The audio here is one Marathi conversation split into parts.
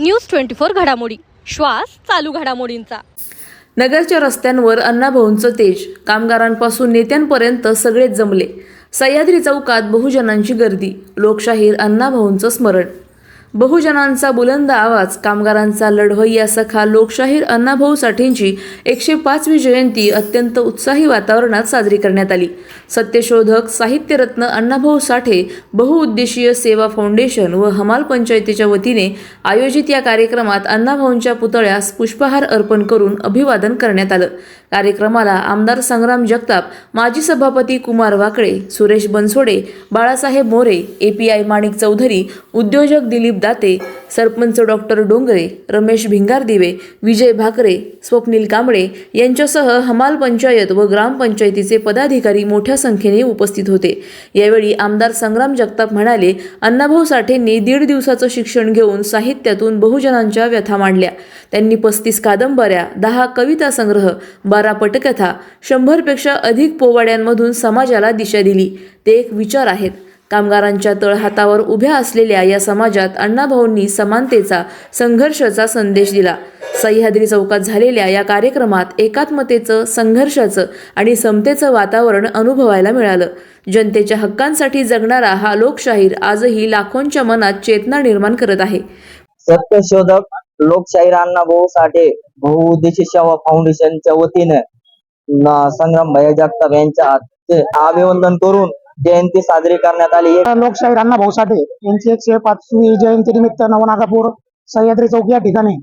न्यूज ट्वेंटी फोर घडामोडी. श्वास चालू घडामोडींचा. नगरच्या रस्त्यांवर अण्णाभाऊंचं तेज. कामगारांपासून नेत्यांपर्यंत सगळेच जमले. सह्याद्री चौकात बहुजनांची गर्दी. लोकशाहीर अण्णाभाऊंचं स्मरण. बहुजनांचा बुलंद आवाज कामगारांचा लढवय्या सखा लोकशाहीर अण्णाभाऊ साठेंची एकशे पाचवी जयंती अत्यंत उत्साही वातावरणात साजरी करण्यात आली. सत्यशोधक साहित्यरत्न अण्णाभाऊ साठे बहुउद्देशीय सेवा फाउंडेशन व हमाल पंचायतीच्या वतीने आयोजित या कार्यक्रमात अण्णाभाऊंच्या पुतळ्यास पुष्पहार अर्पण करून अभिवादन करण्यात आलं. कार्यक्रमाला आमदार संग्राम जगताप माजी सभापती कुमार वाकळे सुरेश बनसोडे बाळासाहेब मोरे एपीआय माणिक चौधरी उद्योजक दिलीप दाते सरपंच डॉक्टर डोंगरे रमेश भिंगारदिवे विजय भाकरे स्वप्नील कांबळे यांच्यासह हमाल पंचायत व ग्रामपंचायतीचे पदाधिकारी मोठ्या संख्येने उपस्थित होते. यावेळी आमदार संग्राम जगताप म्हणाले अण्णाभाऊ साठेंनी दीड दिवसाचं शिक्षण घेऊन साहित्यातून बहुजनांच्या व्यथा मांडल्या. त्यांनी पस्तीस कादंबऱ्या दहा कविता संग्रह बारा पटकथा शंभरपेक्षा अधिक पोवाड्यांमधून समाजाला दिशा दिली. ते एक विचार आहेत. कामगारांच्या तळहातावर उभ्या असलेल्या या समाजात अण्णाभाऊंनी समानतेचा संघर्षाचा संदेश दिला. सह्याद्री चौकात झालेल्या या कार्यक्रमात एकात्मतेचं संघर्षाचं आणि समतेचं वातावरण अनुभवायला मिळालं. जनतेच्या हक्कांसाठी जगणारा हा लोकशाहीर आजही लाखोंच्या मनात चेतना निर्माण करत आहे. सत्यशोधक लोकशाहीर अण्णाभाऊ साठे बहुउद्देशी सेवा फाउंडेशनच्या वतीने संग्राम भैया जगताप यांच्या अभिवंदन करून जयंती साजरी करण्यात आली. लोकशाहीर अण्णाभाऊ साठे यांची एकशे पाचवी जयंती निमित्त नवनागापूर सह्याद्री चौक या ठिकाणी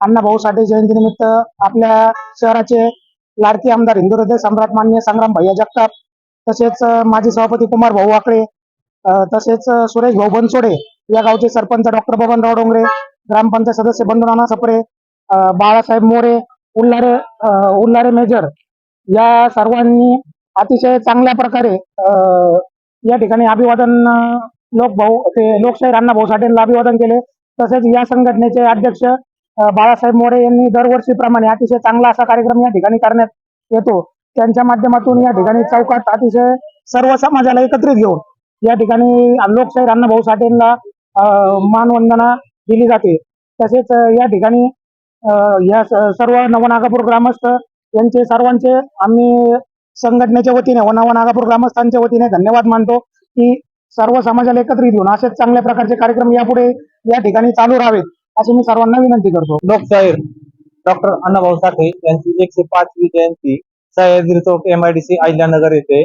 अण्णाभाऊ साठे जयंती निमित्त आपल्या शहराचे लाडके आमदार हिंदू हृदय सम्राट मान्य संग्राम भैया जगताप तसेच माजी सभापती कुमार भाऊ वाकळे तसेच सुरेश भाऊ बनसोडे या गावचे सरपंच डॉक्टर बबनराव डोंगरे ग्रामपंचायत सदस्य बंधुनाना सपरे बाळासाहेब मोरे उल्हारे अ, उल्हारे मेजर या सर्वांनी अतिशय चांगल्या प्रकारे या ठिकाणी अभिवादन लोकभाऊ ते लोकशाहीर अण्णाभाऊ साठेंना अभिवादन केले. तसेच या संघटनेचे अध्यक्ष बाळासाहेब मोरे यांनी दरवर्षीप्रमाणे अतिशय चांगला असा कार्यक्रम या ठिकाणी करण्यात येतो. त्यांच्या माध्यमातून या ठिकाणी चौकात अतिशय सर्व समाजाला एकत्रित घेऊन या ठिकाणी लोकशाहीर अण्णाभाऊ साठेंना मानवंदना दिली जाते. तसेच या ठिकाणी या सर्व नवनागापूर ग्रामस्थ यांचे सर्वांचे आम्ही संघटनेच्या वतीने वनावा नागापूर ग्रामस्थांच्या वतीने धन्यवाद मानतो की सर्व समाजाला एकत्रित येऊन असेच चांगल्या प्रकारचे कार्यक्रम यापुढे या ठिकाणी चालू राहावेत अशी मी सर्वांना विनंती करतो. लोकशाहीर डॉक्टर अण्णाभाऊ साठे यांची एकशे पाचवी जयंती सह्याद्री चौक एमआयडीसी अहिल्यानगर येथे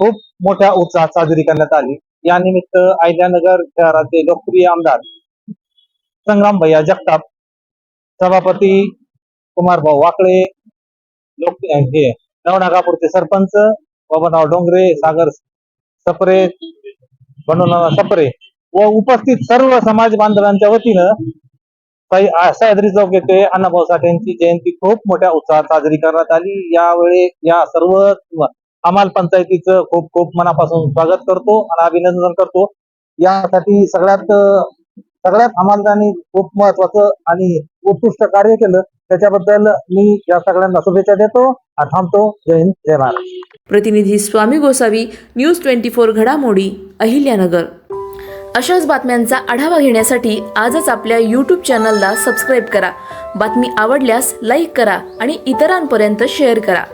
खूप मोठ्या उत्साहात साजरी करण्यात आली. या निमित्त अहिल्यानगर शहराचे लोकप्रिय आमदार संग्राम भैया जगताप सभापती कुमार भाऊ वाकळे लोक हे नवनागापूरचे सरपंच बबनराव डोंगरे सागर सपरे बनवणारा सपरे व उपस्थित सर्व समाज बांधवांच्या वतीनं सह्याद्री चौक येथे अण्णाभाऊ साठे यांची जयंती खूप मोठ्या उत्साहात साजरी करण्यात आली. यावेळी या सर्व हमाल पंचायतीचं खूप खूप मनापासून स्वागत करतो आणि अभिनंदन करतो. यासाठी सगळ्यात सगळ्यात हमालदानी खूप महत्वाचं आणि उत्कृष्ट कार्य केलं. त्याच्याबद्दल मी या सगळ्यांना शुभेच्छा देतो आणि थांबतो. जय हिंद जय महाराष्ट्र प्रतिनिधी Swami Gosavi news twenty four घडामोडी अहिल्यानगर. अशाच बातम्यांचा आढावा घेण्यासाठी आजच आपल्या यूट्यूब चॅनलला सबस्क्राईब करा. बातमी आवडल्यास लाईक करा आणि इतरांपर्यंत शेअर करा.